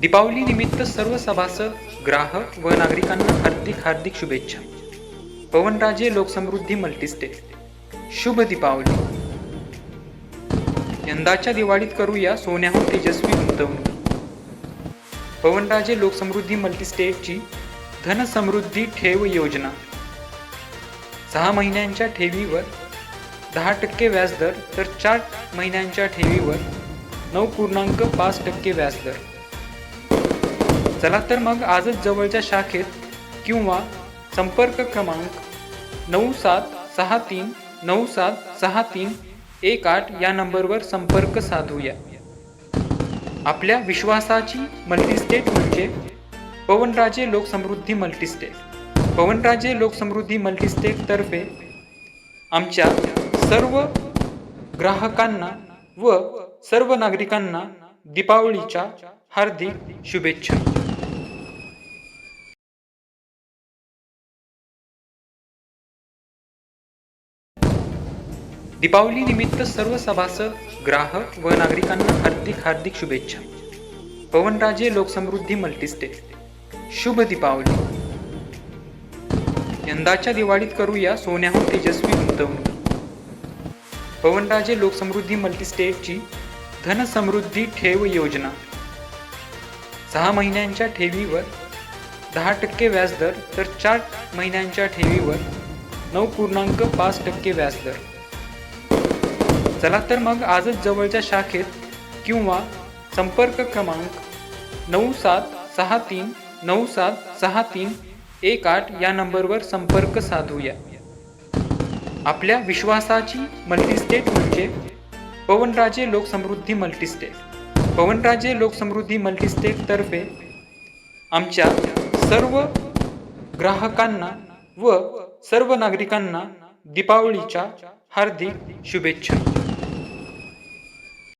दीपावली निमित्त सर्व सभासद ग्राहक व नागरिकांना हार्दिक हार्दिक शुभेच्छा. पवनराजे लोकसमृद्धी मल्टीस्टेट. शुभ दीपावली. यंदाच्या दिवाळीत करूया सोन्याहून तेजस्वी गुंतवणूक. पवनराजे लोकसमृद्धी मल्टीस्टेटची धनसमृद्धी ठेव योजना. सहा महिन्यांच्या ठेवीवर दहा टक्के व्याजदर तर चार महिन्यांच्या ठेवीवर नऊ पूर्णांक पाच टक्के व्याजदर. चला तर मग आजच जवळच्या शाखेत किंवा संपर्क क्रमांक नऊ सात सहा तीन नऊ सात सहा तीन एक आठ या नंबरवर संपर्क साधूया. आपल्या विश्वासाची मल्टीस्टेट म्हणजे पवनराजे लोकसमृद्धी मल्टीस्टेट. पवनराजे लोकसमृद्धी मल्टीस्टेटतर्फे आमच्या सर्व ग्राहकांना व सर्व नागरिकांना दीपावलीच्या हार्दिक शुभेच्छा. दीपावली निमित्त सर्व सभासद ग्राहक व नागरिकांना हार्दिक हार्दिक शुभेच्छा. पवनराजे लोकसमृद्धी मल्टीस्टेट. शुभ दीपावली. यंदाच्या दिवाळीत करूया सोन्याहून तेजस्वी गुंतवणूक. पवनराजे लोकसमृद्धी मल्टीस्टेटची धनसमृद्धी ठेव योजना. सहा महिन्यांच्या ठेवीवर दहा टक्के व्याजदर तर चार महिन्यांच्या ठेवीवर नऊ पूर्णांक पाच टक्के व्याजदर. चला तर मग आजच जवळच्या शाखेत किंवा संपर्क क्रमांक नऊ सात सहा तीन नऊ सात सहा तीन एक आठ या नंबरवर संपर्क साधूया. आपल्या विश्वासाची मल्टीस्टेट म्हणजे पवनराजे लोकसमृद्धी मल्टीस्टेट. पवनराजे लोकसमृद्धी मल्टीस्टेटतर्फे आमच्या सर्व ग्राहकांना व सर्व नागरिकांना दीपावलीच्या हार्दिक शुभेच्छा.